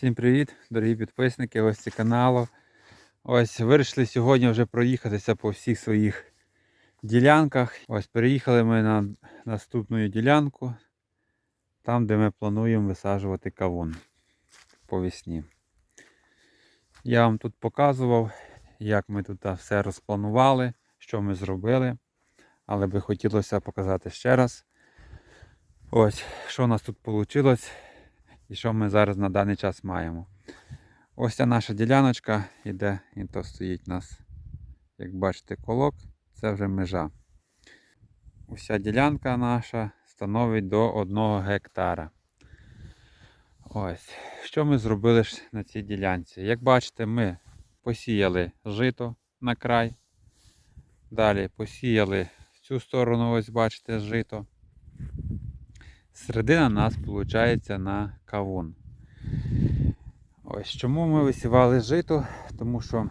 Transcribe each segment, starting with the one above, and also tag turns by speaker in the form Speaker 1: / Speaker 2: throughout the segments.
Speaker 1: Всім привіт, дорогі підписники, гості каналу. Ось вирішили сьогодні вже проїхатися по всіх своїх ділянках. Ось переїхали ми на наступну ділянку, там де ми плануємо висаджувати кавун по весні. Я вам тут показував, як ми тут все розпланували, що ми зробили. Але би хотілося показати ще раз. Ось, що у нас тут вийшло і що ми зараз на даний час маємо. Ось ця наша діляночка іде, і то стоїть у нас, як бачите, колок, це вже межа. Уся ділянка наша становить до 1 гектара. Ось, що ми зробили ж на цій ділянці? Як бачите, ми посіяли жито на край. Далі посіяли в цю сторону, ось бачите, жито. Середина нас виходить на кавун. Ось чому ми висівали жито? Тому що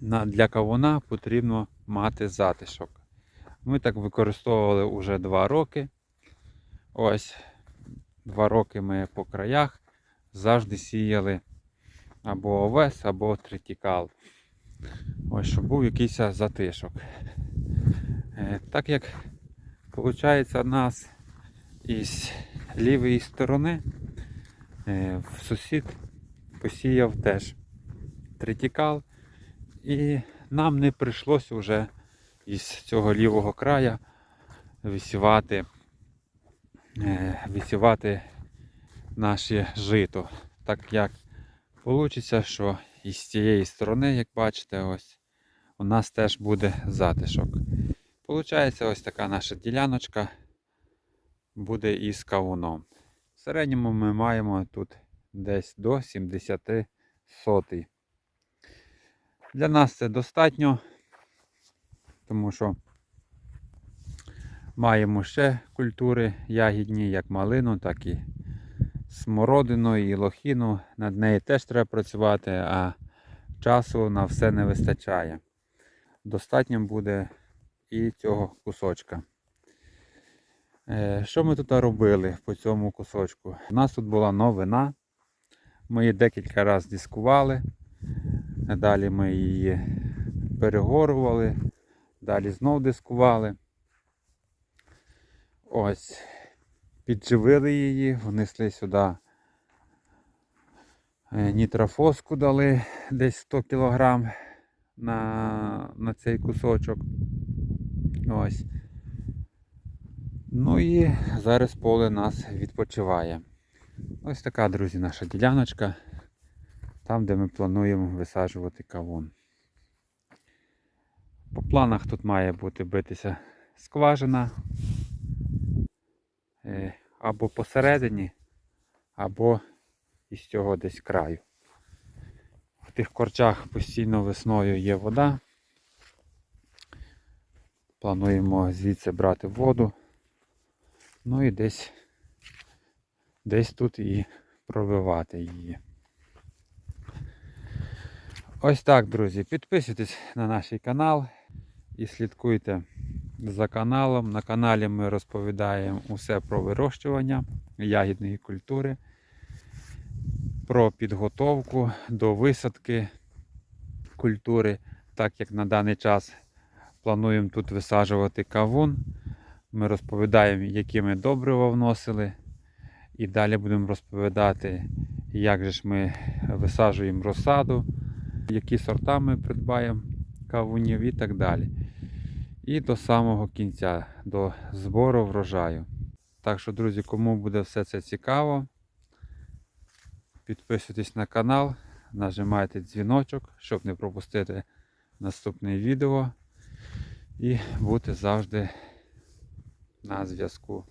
Speaker 1: для кавуна потрібно мати затишок. Ми так використовували вже 2 роки. Ось 2 роки ми по краях завжди сіяли або овес, або тритікал. Ось, щоб був якийсь затишок. Е, Так як виходить у нас із лівої сторони е, сусід посіяв теж тритікал. І нам не прийшлося вже із цього лівого краю висівати, е, висівати наше жито. Так як вийде, що із цієї сторони, як бачите, ось у нас теж буде затишок. Получається ось така наша діляночка буде із кавуном. В середньому ми маємо тут десь до 70 сотий. Для нас це достатньо, тому що маємо ще культури ягідні, як малину, так і смородину і лохіну. Над нею теж треба працювати, а часу на все не вистачає. Достатньо буде і цього кусочка. Е, Що ми тут робили по цьому кусочку? У нас тут була новина. Ми її декілька разів дискували. Далі ми її перегорували, далі знов дискували. Ось, підживили її, внесли сюди е, нітрофоску дали десь 100 кг на, на цей кусочок. Ось. Ну і зараз поле нас відпочиває. Ось така, друзі, наша діляночка. Там, де ми плануємо висаджувати кавун. По планах тут має бути битися скважина е, або посередині, або із цього десь краю. В тих корчах постійно весною є вода. Плануємо звідси брати воду. Ну і десь десь тут і пробивати її. Ось так, друзі. Підписуйтесь на наш канал і слідкуйте за каналом. На каналі ми розповідаємо усе про вирощування ягідної культури, про підготовку до висадки культури, так як на даний час плануємо тут висаджувати кавун. Ми розповідаємо, які ми добрива вносили. І далі будемо розповідати, як же ж ми висаджуємо розсаду, які сорта ми придбаємо кавунів і так далі. І до самого кінця, до збору врожаю. Так що, друзі, кому буде все це цікаво, підписуйтесь на канал, нажимайте дзвіночок, щоб не пропустити наступне відео. І бути завжди на зв'язку.